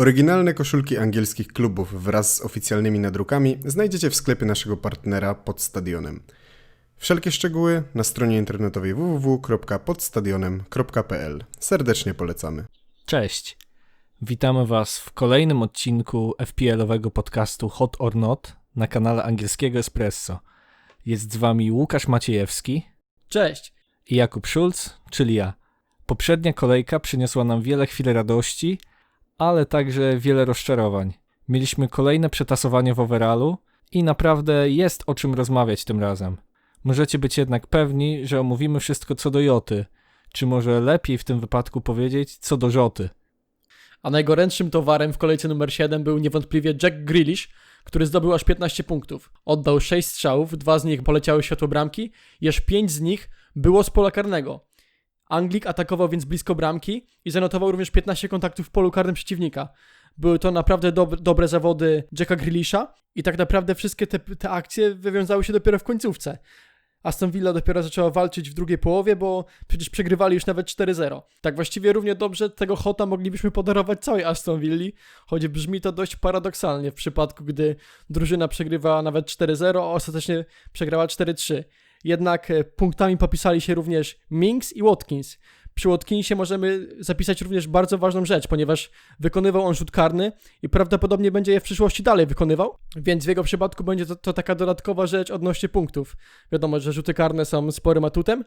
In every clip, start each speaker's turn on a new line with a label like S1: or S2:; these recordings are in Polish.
S1: Oryginalne koszulki angielskich klubów wraz z oficjalnymi nadrukami znajdziecie w sklepie naszego partnera pod stadionem. Wszelkie szczegóły na stronie internetowej www.podstadionem.pl. Serdecznie polecamy.
S2: Cześć. Witamy Was w kolejnym odcinku FPL-owego podcastu Hot or Not na kanale angielskiego Espresso. Jest z Wami Łukasz Maciejewski
S3: Cześć.
S2: i Jakub Schulz, czyli ja. Poprzednia kolejka przyniosła nam wiele chwil radości, ale także wiele rozczarowań. Mieliśmy kolejne przetasowanie w overallu i naprawdę jest o czym rozmawiać tym razem. Możecie być jednak pewni, że omówimy wszystko co do Joty, czy może lepiej w tym wypadku powiedzieć co do Żoty.
S3: A najgorętszym towarem w kolejce numer 7 był niewątpliwie Jack Grealish, który zdobył aż 15 punktów. Oddał 6 strzałów, dwa z nich poleciały światło bramki, aż 5 z nich było z pola karnego. Anglik atakował więc blisko bramki i zanotował również 15 kontaktów w polu karnym przeciwnika. Były to naprawdę dob- dobre zawody Jacka Grealisha i tak naprawdę wszystkie te, te akcje wywiązały się dopiero w końcówce. Aston Villa dopiero zaczęła walczyć w drugiej połowie, bo przecież przegrywali już nawet 4-0. Tak właściwie równie dobrze tego hota moglibyśmy podarować całej Aston Villi, choć brzmi to dość paradoksalnie w przypadku, gdy drużyna przegrywała nawet 4-0, a ostatecznie przegrała 4-3. Jednak e, punktami popisali się również Minks i Watkins. Przy Watkinsie możemy zapisać również bardzo ważną rzecz, ponieważ wykonywał on rzut karny i prawdopodobnie będzie je w przyszłości dalej wykonywał, więc w jego przypadku będzie to, to taka dodatkowa rzecz odnośnie punktów. Wiadomo, że rzuty karne są sporym atutem.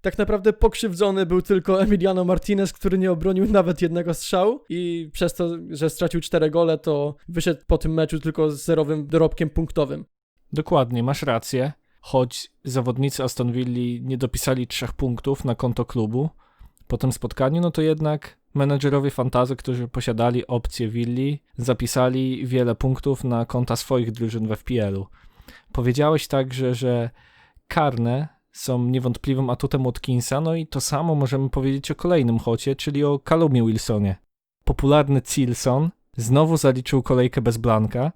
S3: Tak naprawdę pokrzywdzony był tylko Emiliano Martinez, który nie obronił nawet jednego strzału i przez to, że stracił 4 gole, to wyszedł po tym meczu tylko z zerowym dorobkiem punktowym.
S2: Dokładnie, masz rację. Choć zawodnicy Aston Villa nie dopisali trzech punktów na konto klubu po tym spotkaniu, no to jednak menedżerowie fantazy, którzy posiadali opcję Willi, zapisali wiele punktów na konta swoich drużyn w FPL-u. Powiedziałeś także, że karne są niewątpliwym atutem Watkinsa, no i to samo możemy powiedzieć o kolejnym chocie, czyli o Calumie Wilsonie. Popularny Cilson znowu zaliczył kolejkę bez Blanka.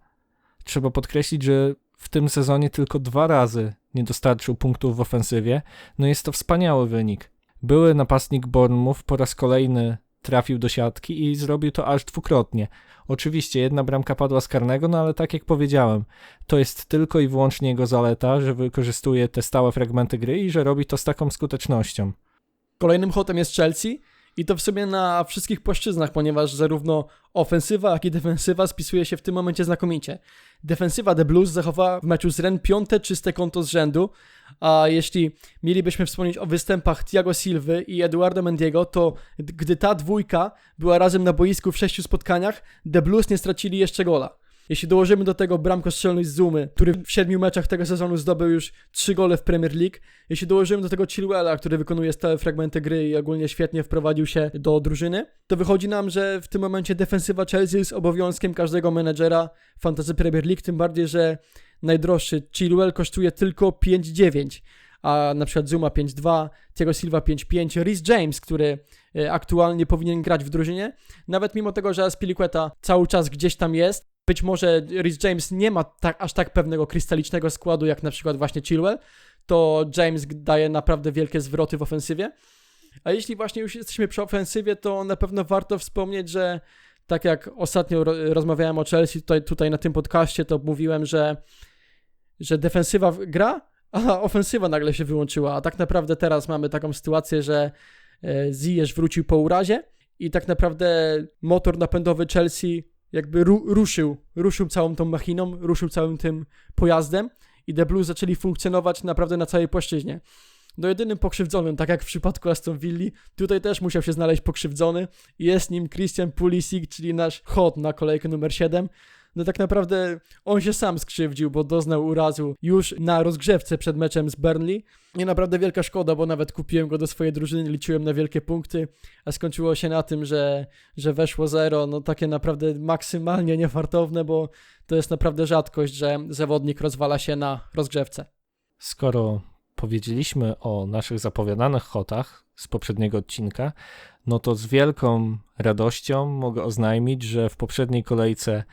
S2: Trzeba podkreślić, że w tym sezonie tylko dwa razy nie dostarczył punktów w ofensywie. No jest to wspaniały wynik. Były napastnik Bournemouth po raz kolejny trafił do siatki i zrobił to aż dwukrotnie. Oczywiście jedna bramka padła z karnego, no ale tak jak powiedziałem, to jest tylko i wyłącznie jego zaleta, że wykorzystuje te stałe fragmenty gry i że robi to z taką skutecznością.
S3: Kolejnym hotem jest Chelsea i to w sumie na wszystkich płaszczyznach, ponieważ zarówno ofensywa, jak i defensywa spisuje się w tym momencie znakomicie. Defensywa The Blues zachowała w meczu z Ren piąte czyste konto z rzędu, a jeśli mielibyśmy wspomnieć o występach Thiago Silwy i Eduardo Mendiego, to gdy ta dwójka była razem na boisku w sześciu spotkaniach, The Blues nie stracili jeszcze gola. Jeśli dołożymy do tego bramkostrzelność Zumy, który w siedmiu meczach tego sezonu zdobył już trzy gole w Premier League, jeśli dołożymy do tego Chilwella, który wykonuje stałe fragmenty gry i ogólnie świetnie wprowadził się do drużyny, to wychodzi nam, że w tym momencie defensywa Chelsea jest obowiązkiem każdego menedżera Fantasy Premier League, tym bardziej, że najdroższy Chilwell kosztuje tylko 5,9 a na przykład Zuma 5-2, Thiago Silva 5-5, Rhys James, który e, aktualnie powinien grać w drużynie, nawet mimo tego, że Aspilicueta cały czas gdzieś tam jest, być może Rhys James nie ma tak, aż tak pewnego krystalicznego składu jak na przykład właśnie Chilwell, to James daje naprawdę wielkie zwroty w ofensywie. A jeśli właśnie już jesteśmy przy ofensywie, to na pewno warto wspomnieć, że tak jak ostatnio ro rozmawiałem o Chelsea tutaj, tutaj na tym podcaście, to mówiłem, że, że defensywa gra, a ofensywa nagle się wyłączyła. A tak naprawdę teraz mamy taką sytuację, że e, Ziyech wrócił po urazie i tak naprawdę motor napędowy Chelsea jakby ru ruszył, ruszył całą tą machiną, ruszył całym tym pojazdem i The Blues zaczęli funkcjonować naprawdę na całej płaszczyźnie. No jedynym pokrzywdzonym, tak jak w przypadku Aston Villa, tutaj też musiał się znaleźć pokrzywdzony. Jest nim Christian Pulisic, czyli nasz hot na kolejkę numer 7. No tak naprawdę on się sam skrzywdził, bo doznał urazu już na rozgrzewce przed meczem z Burnley. I naprawdę wielka szkoda, bo nawet kupiłem go do swojej drużyny, liczyłem na wielkie punkty, a skończyło się na tym, że, że weszło zero. No takie naprawdę maksymalnie niefartowne, bo to jest naprawdę rzadkość, że zawodnik rozwala się na rozgrzewce.
S2: Skoro powiedzieliśmy o naszych zapowiadanych hotach z poprzedniego odcinka, no to z wielką radością mogę oznajmić, że w poprzedniej kolejce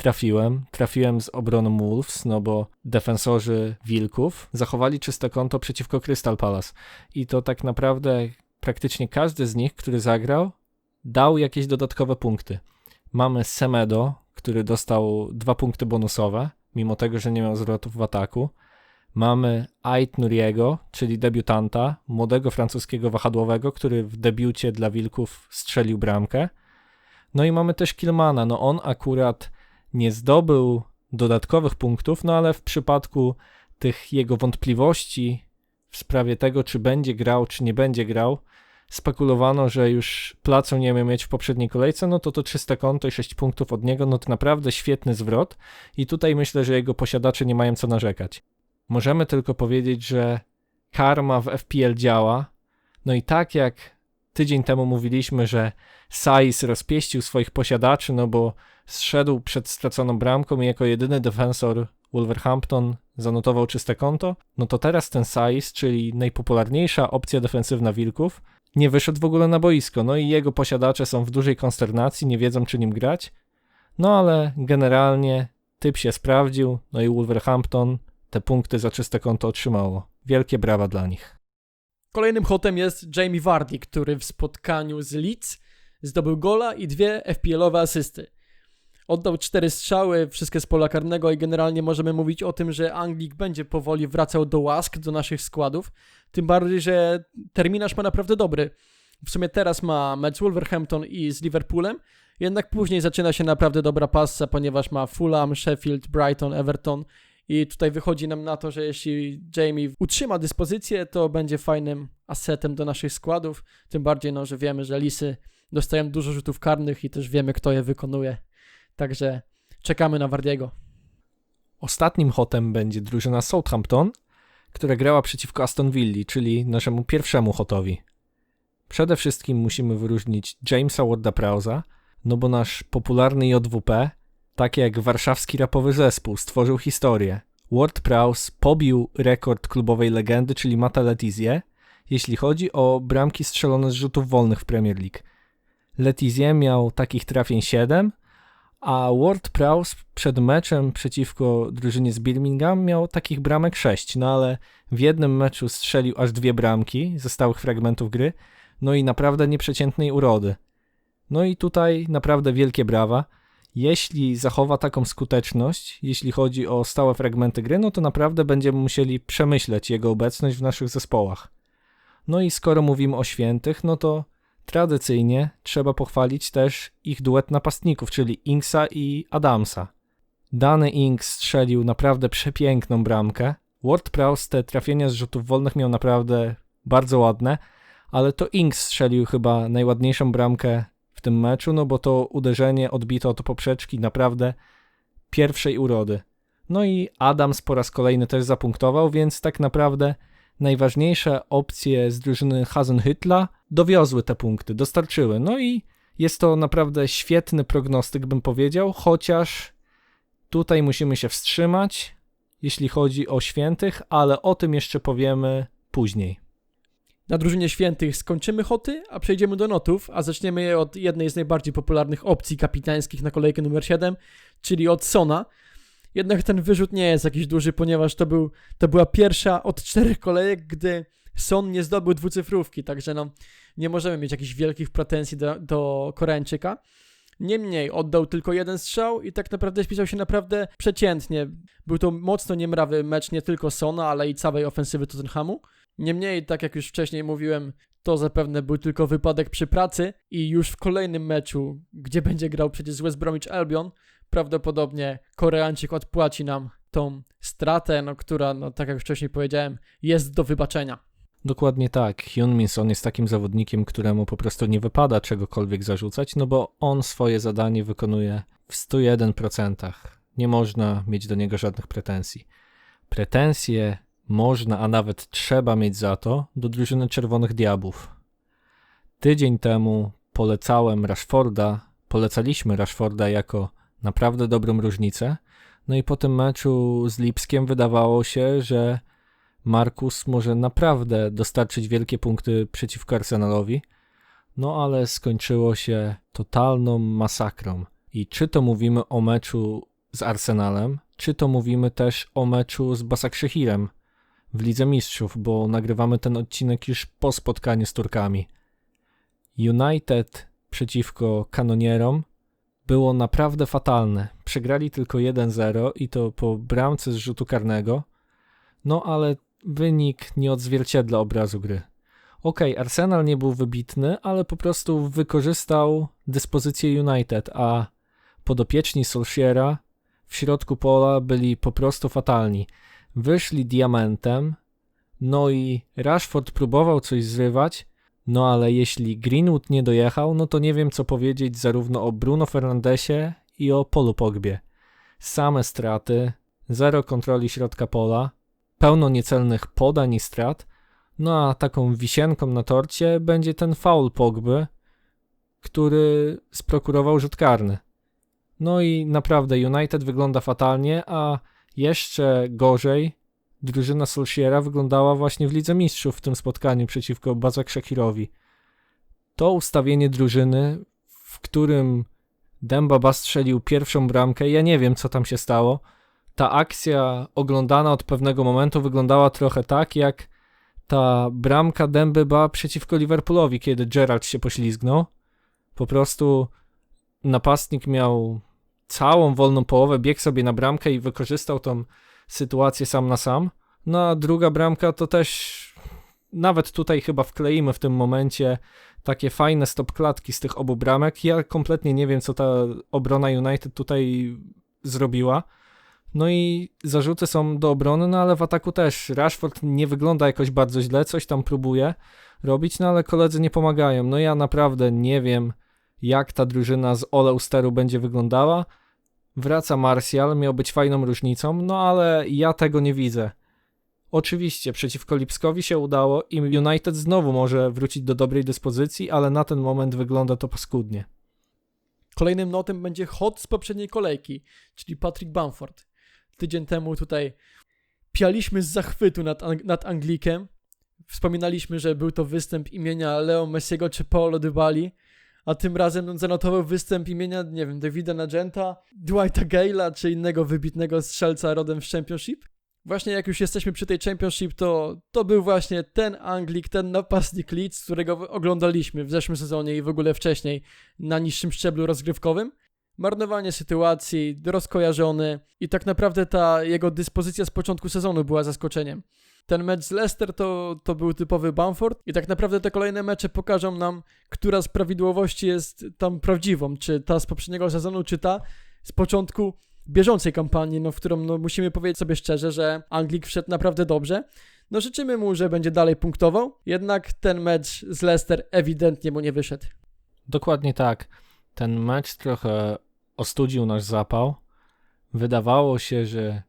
S2: trafiłem. Trafiłem z obroną Wolves, no bo defensorzy Wilków zachowali czyste konto przeciwko Crystal Palace. I to tak naprawdę praktycznie każdy z nich, który zagrał, dał jakieś dodatkowe punkty. Mamy Semedo, który dostał dwa punkty bonusowe, mimo tego, że nie miał zwrotów w ataku. Mamy Ait Nuriego, czyli debiutanta, młodego francuskiego wahadłowego, który w debiucie dla Wilków strzelił bramkę. No i mamy też Kilmana. No on akurat nie zdobył dodatkowych punktów, no ale w przypadku tych jego wątpliwości w sprawie tego, czy będzie grał, czy nie będzie grał, spekulowano, że już placu nie miał mieć w poprzedniej kolejce, no to to czyste konto i 6 punktów od niego, no to naprawdę świetny zwrot i tutaj myślę, że jego posiadacze nie mają co narzekać. Możemy tylko powiedzieć, że karma w FPL działa, no i tak jak tydzień temu mówiliśmy, że Saiz rozpieścił swoich posiadaczy, no bo zszedł przed straconą bramką i jako jedyny defensor Wolverhampton zanotował czyste konto, no to teraz ten Saiz, czyli najpopularniejsza opcja defensywna Wilków, nie wyszedł w ogóle na boisko, no i jego posiadacze są w dużej konsternacji, nie wiedzą czy nim grać, no ale generalnie typ się sprawdził, no i Wolverhampton te punkty za czyste konto otrzymało. Wielkie brawa dla nich.
S3: Kolejnym hotem jest Jamie Vardy, który w spotkaniu z Leeds zdobył gola i dwie FPL-owe asysty. Oddał cztery strzały, wszystkie z pola karnego i generalnie możemy mówić o tym, że Anglik będzie powoli wracał do łask, do naszych składów. Tym bardziej, że terminarz ma naprawdę dobry. W sumie teraz ma mecz z Wolverhampton i z Liverpoolem, jednak później zaczyna się naprawdę dobra passa, ponieważ ma Fulham, Sheffield, Brighton, Everton i tutaj wychodzi nam na to, że jeśli Jamie utrzyma dyspozycję, to będzie fajnym asetem do naszych składów. Tym bardziej, no, że wiemy, że Lisy dostają dużo rzutów karnych i też wiemy, kto je wykonuje. Także czekamy na Wardiego.
S2: Ostatnim hotem będzie drużyna Southampton, która grała przeciwko Aston Villa, czyli naszemu pierwszemu hotowi. Przede wszystkim musimy wyróżnić Jamesa Warda-Prowse'a, no bo nasz popularny JWP, tak jak warszawski rapowy zespół, stworzył historię. Ward Prowse pobił rekord klubowej legendy, czyli Mata Letizia, jeśli chodzi o bramki strzelone z rzutów wolnych w Premier League. Letizia miał takich trafień 7, a Ward Prowse przed meczem przeciwko drużynie z Birmingham miał takich bramek 6, no ale w jednym meczu strzelił aż dwie bramki ze stałych fragmentów gry, no i naprawdę nieprzeciętnej urody. No i tutaj naprawdę wielkie brawa. Jeśli zachowa taką skuteczność, jeśli chodzi o stałe fragmenty gry, no to naprawdę będziemy musieli przemyśleć jego obecność w naszych zespołach. No i skoro mówimy o świętych, no to tradycyjnie trzeba pochwalić też ich duet napastników, czyli Inksa i Adamsa. Dany Inks strzelił naprawdę przepiękną bramkę. Ward Prowse te trafienia z rzutów wolnych miał naprawdę bardzo ładne, ale to Inks strzelił chyba najładniejszą bramkę w tym meczu, no bo to uderzenie odbito od poprzeczki naprawdę pierwszej urody. No i Adams po raz kolejny też zapunktował, więc tak naprawdę najważniejsze opcje z drużyny Hasenhüttla dowiozły te punkty, dostarczyły. No i jest to naprawdę świetny prognostyk, bym powiedział, chociaż tutaj musimy się wstrzymać, jeśli chodzi o świętych, ale o tym jeszcze powiemy później.
S3: Na drużynie świętych skończymy hoty, a przejdziemy do notów, a zaczniemy je od jednej z najbardziej popularnych opcji kapitańskich na kolejkę numer 7, czyli od Sona. Jednak ten wyrzut nie jest jakiś duży, ponieważ to, był, to była pierwsza od czterech kolejek, gdy Son nie zdobył dwucyfrówki, także no nie możemy mieć jakichś wielkich pretensji do, do Koreańczyka. Niemniej oddał tylko jeden strzał i tak naprawdę spisał się naprawdę przeciętnie. Był to mocno niemrawy mecz nie tylko Sona, ale i całej ofensywy Tottenhamu. Niemniej, tak jak już wcześniej mówiłem, to zapewne był tylko wypadek przy pracy i już w kolejnym meczu, gdzie będzie grał przecież z West Bromwich Albion, prawdopodobnie Koreańczyk odpłaci nam tą stratę, no, która, no, tak jak wcześniej powiedziałem, jest do wybaczenia.
S2: Dokładnie tak. Hyun Min Son jest takim zawodnikiem, któremu po prostu nie wypada czegokolwiek zarzucać, no bo on swoje zadanie wykonuje w 101%. Nie można mieć do niego żadnych pretensji. Pretensje można, a nawet trzeba mieć za to do drużyny Czerwonych Diabłów. Tydzień temu polecałem Rashforda, polecaliśmy Rashforda jako naprawdę dobrą różnicę, no i po tym meczu z Lipskiem wydawało się, że Markus może naprawdę dostarczyć wielkie punkty przeciwko Arsenalowi, no ale skończyło się totalną masakrą. I czy to mówimy o meczu z Arsenalem, czy to mówimy też o meczu z Basaksehirem w Lidze Mistrzów, bo nagrywamy ten odcinek już po spotkaniu z Turkami. United przeciwko kanonierom było naprawdę fatalne. Przegrali tylko 1-0 i to po bramce z rzutu karnego. No ale wynik nie odzwierciedla obrazu gry. Okej, Arsenal nie był wybitny, ale po prostu wykorzystał dyspozycję United, a podopieczni Solskjaera w środku pola byli po prostu fatalni. Wyszli diamentem, no i Rashford próbował coś zrywać, no ale jeśli Greenwood nie dojechał, no to nie wiem co powiedzieć zarówno o Bruno Fernandesie i o Polu Pogbie. Same straty, zero kontroli środka pola, pełno niecelnych podań i strat, no a taką wisienką na torcie będzie ten faul Pogby, który sprokurował rzut karny. No i naprawdę United wygląda fatalnie, a jeszcze gorzej drużyna Solskjaera wyglądała właśnie w Lidze Mistrzów w tym spotkaniu przeciwko Bazak Shakirowi. To ustawienie drużyny, w którym Demba Ba strzelił pierwszą bramkę, ja nie wiem co tam się stało. Ta akcja oglądana od pewnego momentu wyglądała trochę tak, jak ta bramka Demby Ba przeciwko Liverpoolowi, kiedy Gerrard się poślizgnął. Po prostu napastnik miał całą wolną połowę, biegł sobie na bramkę i wykorzystał tą sytuację sam na sam. No a druga bramka to też nawet tutaj chyba wkleimy w tym momencie takie fajne stop klatki z tych obu bramek. Ja kompletnie nie wiem, co ta obrona United tutaj zrobiła. No i zarzuty są do obrony, no ale w ataku też. Rashford nie wygląda jakoś bardzo źle, coś tam próbuje robić, no ale koledzy nie pomagają. No ja naprawdę nie wiem, jak ta drużyna z Ole Usteru będzie wyglądała. Wraca Martial, miał być fajną różnicą, no ale ja tego nie widzę. Oczywiście, przeciwko Lipskowi się udało i United znowu może wrócić do dobrej dyspozycji, ale na ten moment wygląda to paskudnie.
S3: Kolejnym notem będzie hot z poprzedniej kolejki, czyli Patrick Bamford. Tydzień temu tutaj pialiśmy z zachwytu nad, nad Anglikiem. Wspominaliśmy, że był to występ imienia Leo Messiego czy Paolo Dybali, a tym razem zanotował występ imienia, nie wiem, Davida Nagenta, Dwighta Gale'a czy innego wybitnego strzelca rodem w Championship. Właśnie jak już jesteśmy przy tej Championship, to, to był właśnie ten Anglik, ten napastnik Leeds, którego oglądaliśmy w zeszłym sezonie i w ogóle wcześniej na niższym szczeblu rozgrywkowym. Marnowanie sytuacji, rozkojarzony i tak naprawdę ta jego dyspozycja z początku sezonu była zaskoczeniem. Ten mecz z Leicester to, to był typowy Bamford i tak naprawdę te kolejne mecze pokażą nam, która z prawidłowości jest tam prawdziwą, czy ta z poprzedniego sezonu, czy ta z początku bieżącej kampanii, no, w którą no, musimy powiedzieć sobie szczerze, że Anglik wszedł naprawdę dobrze. No życzymy mu, że będzie dalej punktował, jednak ten mecz z Leicester ewidentnie mu nie wyszedł.
S2: Dokładnie tak. Ten mecz trochę ostudził nasz zapał. Wydawało się, że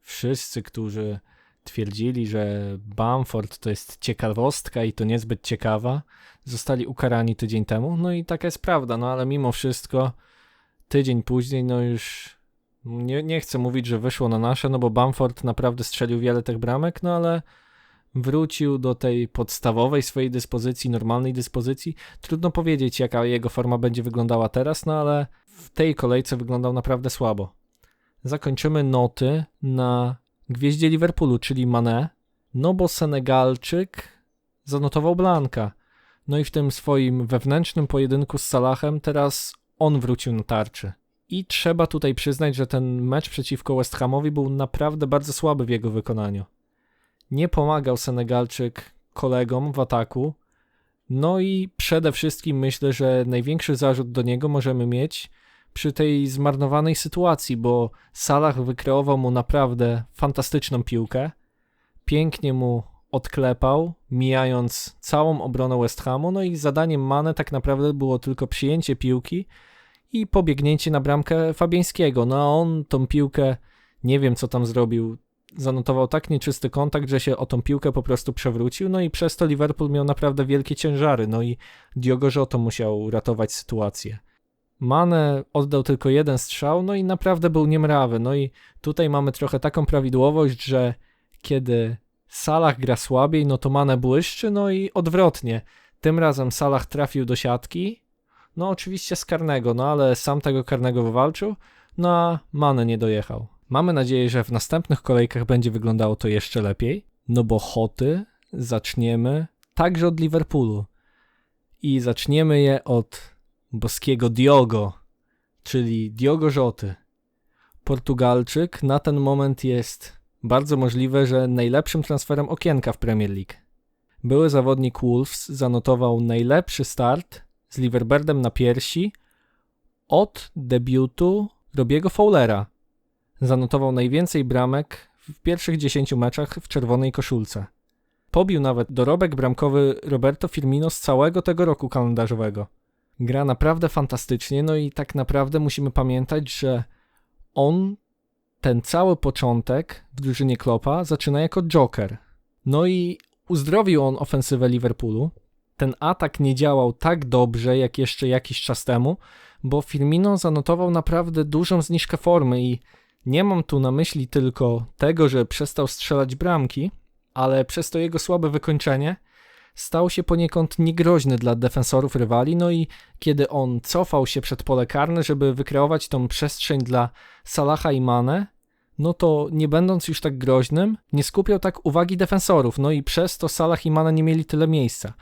S2: wszyscy, którzy twierdzili, że Bamford to jest ciekawostka i to niezbyt ciekawa, zostali ukarani tydzień temu. No i taka jest prawda, no ale mimo wszystko tydzień później, no już nie, nie chcę mówić, że wyszło na nasze, no bo Bamford naprawdę strzelił wiele tych bramek, no ale wrócił do tej podstawowej swojej dyspozycji, normalnej dyspozycji. Trudno powiedzieć, jaka jego forma będzie wyglądała teraz, no ale w tej kolejce wyglądał naprawdę słabo. Zakończymy noty na gwieździe Liverpoolu, czyli Mané, no bo Senegalczyk zanotował Blanka. No i w tym swoim wewnętrznym pojedynku z Salahem teraz on wrócił na tarczy. I trzeba tutaj przyznać, że ten mecz przeciwko West Hamowi był naprawdę bardzo słaby w jego wykonaniu. Nie pomagał Senegalczyk kolegom w ataku. No i przede wszystkim myślę, że największy zarzut do niego możemy mieć przy tej zmarnowanej sytuacji, bo Salah wykreował mu naprawdę fantastyczną piłkę. Pięknie mu odklepał, mijając całą obronę West Hamu. No i zadaniem Mane tak naprawdę było tylko przyjęcie piłki i pobiegnięcie na bramkę Fabiańskiego. No a on tą piłkę, nie wiem co tam zrobił, zanotował tak nieczysty kontakt, że się o tą piłkę po prostu przewrócił, no i przez to Liverpool miał naprawdę wielkie ciężary, no i Diogo Jota musiał ratować sytuację. Mane oddał tylko jeden strzał, no i naprawdę był niemrawy, no i tutaj mamy trochę taką prawidłowość, że kiedy Salah gra słabiej, no to Mane błyszczy, no i odwrotnie. Tym razem Salah trafił do siatki, no oczywiście z karnego, no ale sam tego karnego wywalczył, no a Mane nie dojechał. Mamy nadzieję, że w następnych kolejkach będzie wyglądało to jeszcze lepiej, no bo hoty zaczniemy także od Liverpoolu. I zaczniemy je od boskiego Diogo, czyli Diogo Rzoty. Portugalczyk na ten moment jest bardzo możliwe, że najlepszym transferem okienka w Premier League. Były zawodnik Wolves zanotował najlepszy start z Liverbirdem na piersi od debiutu Robiego Fowlera. Zanotował najwięcej bramek w pierwszych 10 meczach w czerwonej koszulce. Pobił nawet dorobek bramkowy Roberto Firmino z całego tego roku kalendarzowego. Gra naprawdę fantastycznie, no i tak naprawdę musimy pamiętać, że on ten cały początek w drużynie Kloppa zaczyna jako Joker. No i uzdrowił on ofensywę Liverpoolu. Ten atak nie działał tak dobrze jak jeszcze jakiś czas temu, bo Firmino zanotował naprawdę dużą zniżkę formy i nie mam tu na myśli tylko tego, że przestał strzelać bramki, ale przez to jego słabe wykończenie stał się poniekąd niegroźny dla defensorów rywali, no i kiedy on cofał się przed pole karne, żeby wykreować tą przestrzeń dla Salaha i Mane, no to nie będąc już tak groźnym, nie skupiał tak uwagi defensorów, no i przez to Salah i Mane nie mieli tyle miejsca.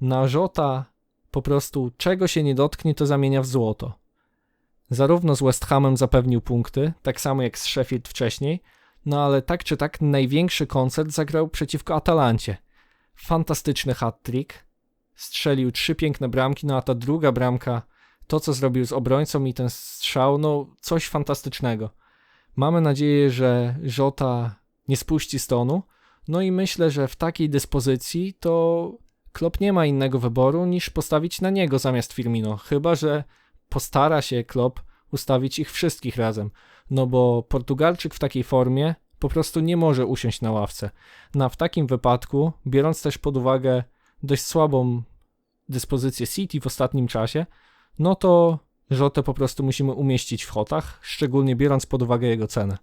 S2: Na Żota po prostu czego się nie dotknie, to zamienia w złoto. Zarówno z West Hamem zapewnił punkty, tak samo jak z Sheffield wcześniej, no ale tak czy tak największy koncert zagrał przeciwko Atalancie. Fantastyczny hat-trick, strzelił trzy piękne bramki, no a ta druga bramka, to co zrobił z obrońcą i ten strzał, no coś fantastycznego. Mamy nadzieję, że Żota nie spuści stonu, no i myślę, że w takiej dyspozycji to Klopp nie ma innego wyboru niż postawić na niego zamiast Firmino, chyba że postara się Klopp ustawić ich wszystkich razem, no bo Portugalczyk w takiej formie po prostu nie może usiąść na ławce. No w takim wypadku, biorąc też pod uwagę dość słabą dyspozycję City w ostatnim czasie, no to Rzotę po prostu musimy umieścić w hotach, szczególnie biorąc pod uwagę jego cenę.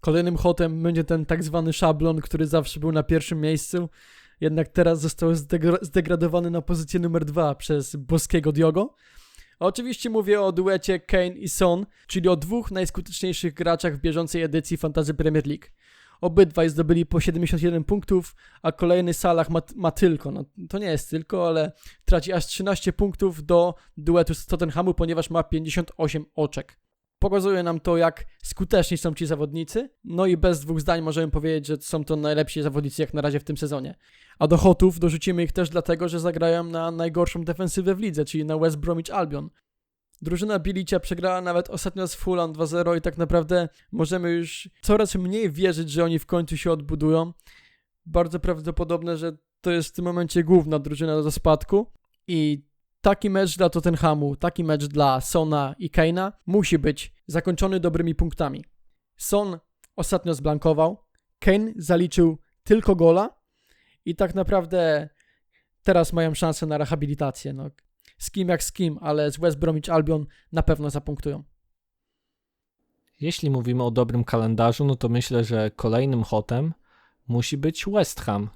S3: Kolejnym hotem będzie ten tak zwany szablon, który zawsze był na pierwszym miejscu, jednak teraz został zdegra- zdegradowany na pozycję numer dwa przez boskiego Diogo. Oczywiście mówię o duecie Kane i Son, czyli o dwóch najskuteczniejszych graczach w bieżącej edycji Fantasy Premier League. Obydwaj zdobyli po 71 punktów, a kolejny Salah ma, ma tylko, no to nie jest tylko, ale traci aż 13 punktów do duetu z Tottenhamu, ponieważ ma 58 oczek. Pokazuje nam to, jak skuteczni są ci zawodnicy. No i bez dwóch zdań możemy powiedzieć, że są to najlepsi zawodnicy jak na razie w tym sezonie. A do hotów dorzucimy ich też dlatego, że zagrają na najgorszą defensywę w lidze, czyli na West Bromwich Albion. Drużyna Bilicia przegrała nawet ostatnio z Fulham 2-0 i tak naprawdę możemy już coraz mniej wierzyć, że oni w końcu się odbudują. Bardzo prawdopodobne, że to jest w tym momencie główna drużyna do spadku i taki mecz dla Tottenhamu, taki mecz dla Sona i Kane'a musi być zakończony dobrymi punktami. Son ostatnio zblankował, Kane zaliczył tylko gola i tak naprawdę teraz mają szansę na rehabilitację. No, z kim jak z kim, ale z West Bromwich Albion na pewno zapunktują.
S2: Jeśli mówimy o dobrym kalendarzu, no to myślę, że kolejnym hotem musi być West Ham,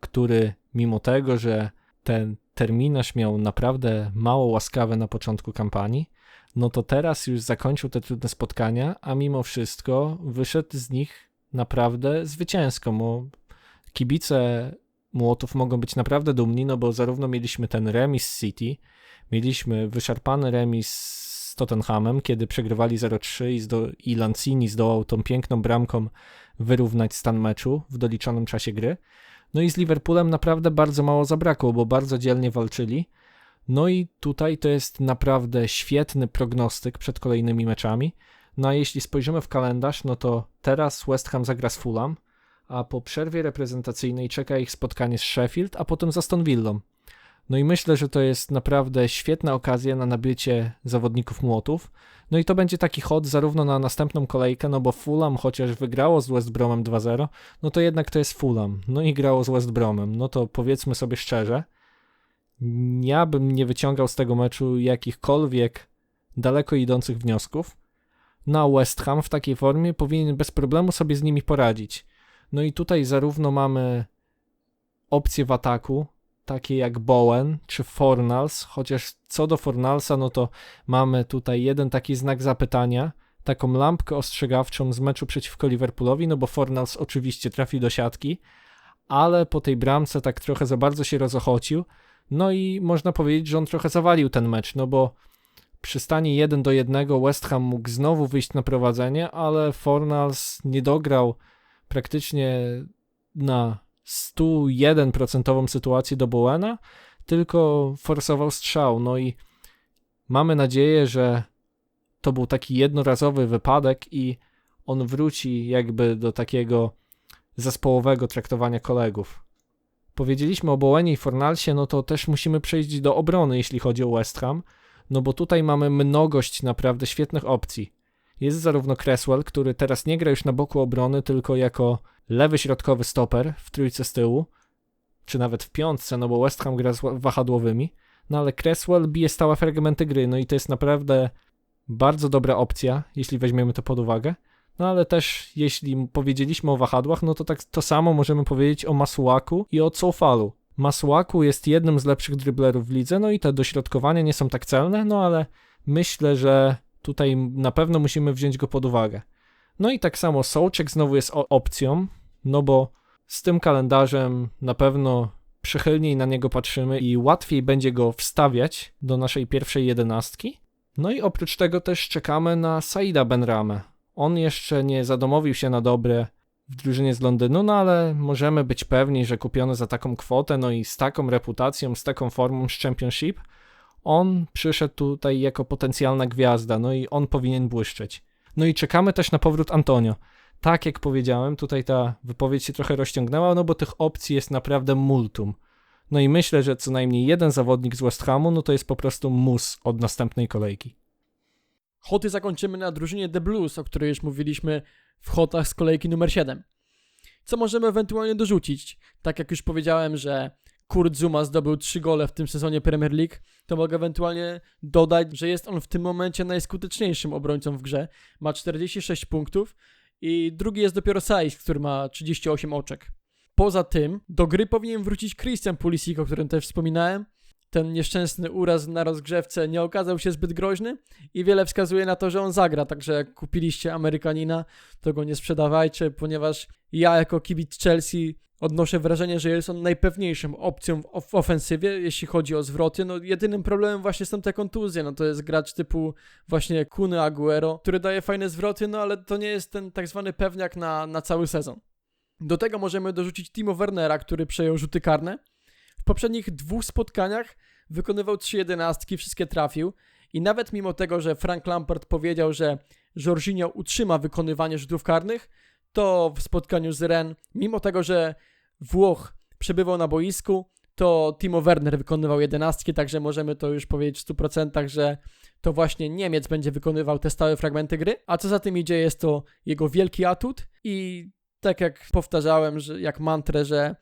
S2: który mimo tego, że ten terminarz miał naprawdę mało łaskawe na początku kampanii, no to teraz już zakończył te trudne spotkania, a mimo wszystko wyszedł z nich naprawdę zwycięsko, bo kibice Młotów mogą być naprawdę dumni, no bo zarówno mieliśmy ten remis City, mieliśmy wyszarpany remis z Tottenhamem, kiedy przegrywali 0-3 i, zdo- i Lancini zdołał tą piękną bramką wyrównać stan meczu w doliczonym czasie gry. No i z Liverpoolem naprawdę bardzo mało zabrakło, bo bardzo dzielnie walczyli. No i tutaj to jest naprawdę świetny prognostyk przed kolejnymi meczami. No a jeśli spojrzymy w kalendarz, no to teraz West Ham zagra z Fulham, a po przerwie reprezentacyjnej czeka ich spotkanie z Sheffield, a potem z Aston Villą. No i myślę, że to jest naprawdę świetna okazja na nabycie zawodników młotów. No i to będzie taki hot zarówno na następną kolejkę, no bo Fulham chociaż wygrało z West Bromem 2-0, no to jednak to jest Fulham. No i grało z West Bromem. No to powiedzmy sobie szczerze, ja bym nie wyciągał z tego meczu jakichkolwiek daleko idących wniosków. No a West Ham w takiej formie powinien bez problemu sobie z nimi poradzić. No i tutaj zarówno mamy opcje w ataku, takie jak Bowen czy Fornals, chociaż co do Fornalsa, no to mamy tutaj jeden taki znak zapytania, taką lampkę ostrzegawczą z meczu przeciwko Liverpoolowi, no bo Fornals oczywiście trafił do siatki, ale po tej bramce tak trochę za bardzo się rozochocił, no i można powiedzieć, że on trochę zawalił ten mecz, no bo przy stanie 1 do 1 West Ham mógł znowu wyjść na prowadzenie, ale Fornals nie dograł praktycznie na 101% sytuację do Bowena, tylko forsował strzał. No i mamy nadzieję, że to był taki jednorazowy wypadek i on wróci jakby do takiego zespołowego traktowania kolegów. Powiedzieliśmy o Bowenie i Fornalsie, no to też musimy przejść do obrony, jeśli chodzi o West Ham, no bo tutaj mamy mnogość naprawdę świetnych opcji. Jest zarówno Cresswell, który teraz nie gra już na boku obrony, tylko jako lewy środkowy stoper w trójce z tyłu, czy nawet w piątce, no bo West Ham gra z wa- wahadłowymi, no ale Cresswell bije stałe fragmenty gry, no i to jest naprawdę bardzo dobra opcja, jeśli weźmiemy to pod uwagę. No ale też, jeśli powiedzieliśmy o wahadłach, no to tak to samo możemy powiedzieć o Masuaku i o Cofalu. Masuaku jest jednym z lepszych driblerów w lidze, no i te dośrodkowania nie są tak celne, no ale myślę, że tutaj na pewno musimy wziąć go pod uwagę. No i tak samo Sołczek znowu jest opcją, no bo z tym kalendarzem na pewno przychylniej na niego patrzymy i łatwiej będzie go wstawiać do naszej pierwszej jedenastki. No i oprócz tego też czekamy na Saida Benramę. On jeszcze nie zadomowił się na dobre w drużynie z Londynu, no ale możemy być pewni, że kupiony za taką kwotę, no i z taką reputacją, z taką formą z Championship, on przyszedł tutaj jako potencjalna gwiazda, no i on powinien błyszczeć. No i czekamy też na powrót Antonio. Tak jak powiedziałem, tutaj ta wypowiedź się trochę rozciągnęła, no bo tych opcji jest naprawdę multum. No i myślę, że co najmniej jeden zawodnik z West Hamu, no to jest po prostu mus od następnej kolejki.
S3: Hoty zakończymy na drużynie The Blues, o której już mówiliśmy w hotach z kolejki numer 7. Co możemy ewentualnie dorzucić? Tak jak już powiedziałem, że Kurt Zuma zdobył 3 gole w tym sezonie Premier League, to mogę ewentualnie dodać, że jest on w tym momencie najskuteczniejszym obrońcą w grze. Ma 46 punktów i drugi jest dopiero Saiz, który ma 38 oczek. Poza tym do gry powinien wrócić Christian Pulisic, o którym też wspominałem. Ten nieszczęsny uraz na rozgrzewce nie okazał się zbyt groźny i wiele wskazuje na to, że on zagra, także jak kupiliście Amerykanina, to go nie sprzedawajcie, ponieważ ja jako kibic Chelsea odnoszę wrażenie, że jest on najpewniejszą opcją w of- ofensywie, jeśli chodzi o zwroty. No jedynym problemem właśnie są te kontuzje, no to jest gracz typu właśnie Kuny Aguero, który daje fajne zwroty, no ale to nie jest ten tak zwany pewniak na, na cały sezon. Do tego możemy dorzucić Timo Wernera, który przejął rzuty karne. Poprzednich dwóch spotkaniach wykonywał trzy jedenastki, wszystkie trafił. I nawet mimo tego, że Frank Lampard powiedział, że Jorginho utrzyma wykonywanie rzutów karnych, to w spotkaniu z Ren, mimo tego, że Włoch przebywał na boisku, to Timo Werner wykonywał jedenastki, także możemy to już powiedzieć w 100%, że to właśnie Niemiec będzie wykonywał te stałe fragmenty gry, a co za tym idzie jest to jego wielki atut i tak jak powtarzałem, że jak mantrę, że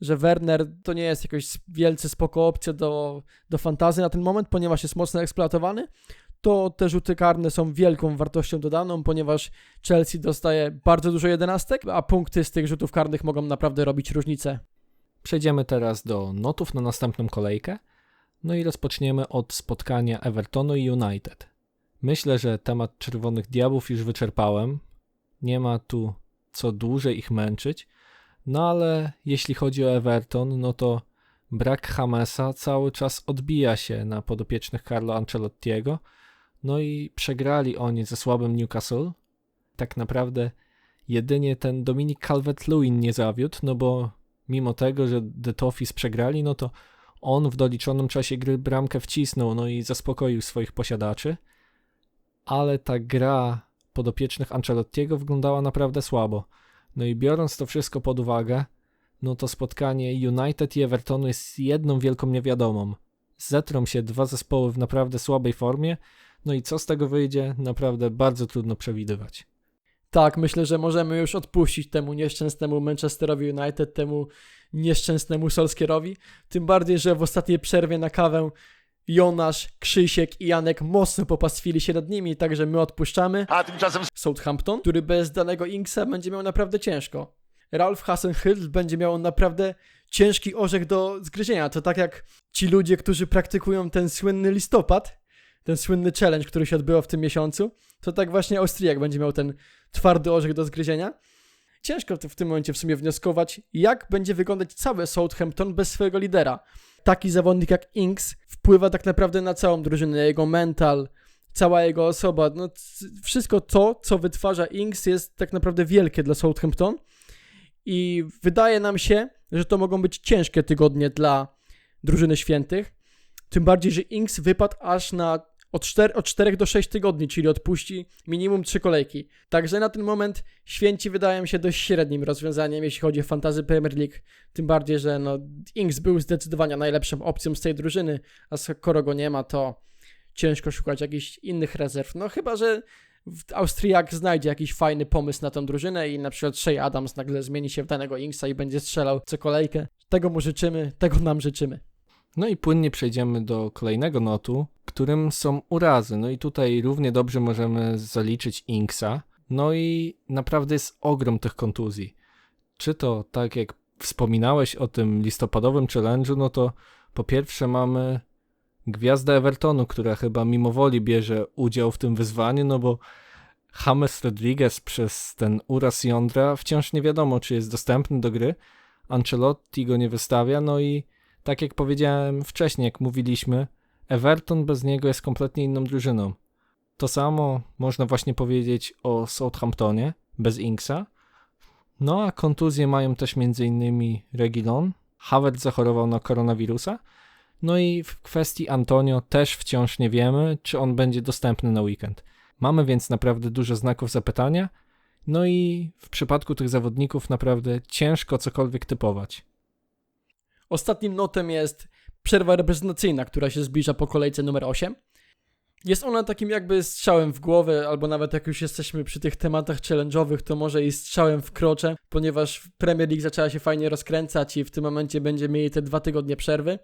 S3: że Werner to nie jest jakoś wielce spoko opcja do, do fantazy na ten moment, ponieważ jest mocno eksploatowany, to te rzuty karne są wielką wartością dodaną, ponieważ Chelsea dostaje bardzo dużo jedenastek, a punkty z tych rzutów karnych mogą naprawdę robić różnicę.
S2: Przejdziemy teraz do notów na następną kolejkę. No i rozpoczniemy od spotkania Evertonu i United. Myślę, że temat Czerwonych Diabłów już wyczerpałem. Nie ma tu co dłużej ich męczyć. No ale jeśli chodzi o Everton, no to brak Hamesa cały czas odbija się na podopiecznych Carlo Ancelottiego. No i przegrali oni ze słabym Newcastle. Tak naprawdę jedynie ten Dominik Calvert-Lewin nie zawiódł, no bo mimo tego, że The Toffees przegrali, no to on w doliczonym czasie gry bramkę wcisnął, no i zaspokoił swoich posiadaczy. Ale ta gra podopiecznych Ancelottiego wyglądała naprawdę słabo. No i biorąc to wszystko pod uwagę, no to spotkanie United i Evertonu jest jedną wielką niewiadomą. Zetrą się dwa zespoły w naprawdę słabej formie, no i co z tego wyjdzie, naprawdę bardzo trudno przewidywać.
S3: Tak, myślę, że możemy już odpuścić temu nieszczęsnemu Manchesterowi United, temu nieszczęsnemu Solskierowi. Tym bardziej, że w ostatniej przerwie na kawę Jonasz, Krzysiek i Janek mocno popastwili się nad nimi, także my odpuszczamy.
S4: A tymczasem
S3: Southampton, który bez danego Inksa będzie miał naprawdę ciężko. Ralph Hasenhüttl będzie miał naprawdę ciężki orzech do zgryzienia. To tak jak ci ludzie, którzy praktykują ten słynny listopad, ten słynny challenge, który się odbywa w tym miesiącu, to tak właśnie Austriak będzie miał ten twardy orzech do zgryzienia. Ciężko w tym momencie w sumie wnioskować, jak będzie wyglądać cały Southampton bez swojego lidera. Taki zawodnik jak Inks wpływa tak naprawdę na całą drużynę, jego mental, cała jego osoba, no wszystko to, co wytwarza Inks jest tak naprawdę wielkie dla Southampton i wydaje nam się, że to mogą być ciężkie tygodnie dla drużyny świętych, tym bardziej, że Inks wypadł aż na od 4, od 4 do 6 tygodni, czyli odpuści minimum 3 kolejki. Także na ten moment święci wydają się dość średnim rozwiązaniem, jeśli chodzi o fantazy Premier League. Tym bardziej, że no, Inks był zdecydowanie najlepszą opcją z tej drużyny, a skoro go nie ma, to ciężko szukać jakichś innych rezerw. No chyba, że Austriak znajdzie jakiś fajny pomysł na tą drużynę i na przykład Shea Adams nagle zmieni się w danego Inksa i będzie strzelał co kolejkę. Tego mu życzymy, tego nam życzymy.
S2: No i płynnie przejdziemy do kolejnego notu, którym są urazy. No i tutaj równie dobrze możemy zaliczyć Inksa. No i naprawdę jest ogrom tych kontuzji. Czy to tak jak wspominałeś o tym listopadowym challenge'u, no to po pierwsze mamy gwiazdę Evertonu, która chyba mimowoli bierze udział w tym wyzwaniu, no bo James Rodriguez przez ten uraz jądra wciąż nie wiadomo, czy jest dostępny do gry. Ancelotti go nie wystawia, no i tak jak powiedziałem wcześniej, jak mówiliśmy, Everton bez niego jest kompletnie inną drużyną. To samo można właśnie powiedzieć o Southamptonie bez Inksa. No a kontuzje mają też m.in. Regilon. Havertz zachorował na koronawirusa. No i w kwestii Antonio też wciąż nie wiemy, czy on będzie dostępny na weekend. Mamy więc naprawdę dużo znaków zapytania. No i w przypadku tych zawodników naprawdę ciężko cokolwiek typować.
S3: Ostatnim notem jest przerwa reprezentacyjna, która się zbliża po kolejce numer 8. Jest ona takim jakby strzałem w głowę, albo nawet jak już jesteśmy przy tych tematach challenge'owych, to może i strzałem w krocze, ponieważ Premier League zaczęła się fajnie rozkręcać i w tym momencie będziemy mieli te dwa tygodnie przerwy.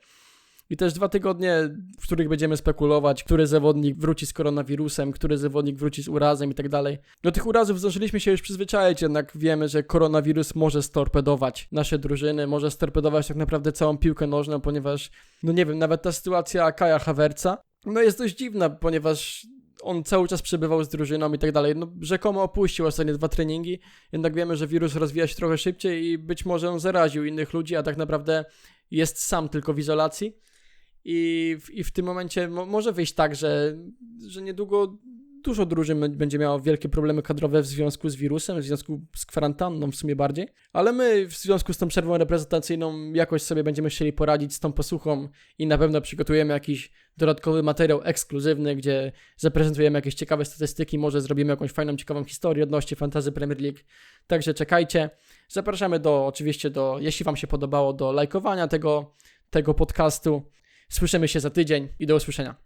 S3: I też dwa tygodnie, w których będziemy spekulować, który zawodnik wróci z koronawirusem, który zawodnik wróci z urazem i tak dalej. Do tych urazów zdążyliśmy się już przyzwyczaić, jednak wiemy, że koronawirus może storpedować nasze drużyny, może storpedować tak naprawdę całą piłkę nożną, ponieważ, no nie wiem, nawet ta sytuacja Kaja Havertza, no jest dość dziwna, ponieważ on cały czas przebywał z drużyną i tak dalej. No, rzekomo opuścił ostatnie dwa treningi, jednak wiemy, że wirus rozwija się trochę szybciej i być może on zaraził innych ludzi, a tak naprawdę jest sam tylko w izolacji. I w, i w tym momencie mo, może wyjść tak, że, że niedługo dużo drużyn będzie miało wielkie problemy kadrowe w związku z wirusem, w związku z kwarantanną w sumie bardziej. Ale my w związku z tą przerwą reprezentacyjną jakoś sobie będziemy chcieli poradzić z tą posłuchą i na pewno przygotujemy jakiś dodatkowy materiał ekskluzywny, gdzie zaprezentujemy jakieś ciekawe statystyki, może zrobimy jakąś fajną, ciekawą historię odnośnie fantazy Premier League. Także czekajcie. Zapraszamy do, oczywiście do, jeśli Wam się podobało, do lajkowania tego, tego podcastu. Słyszymy się za tydzień i do usłyszenia.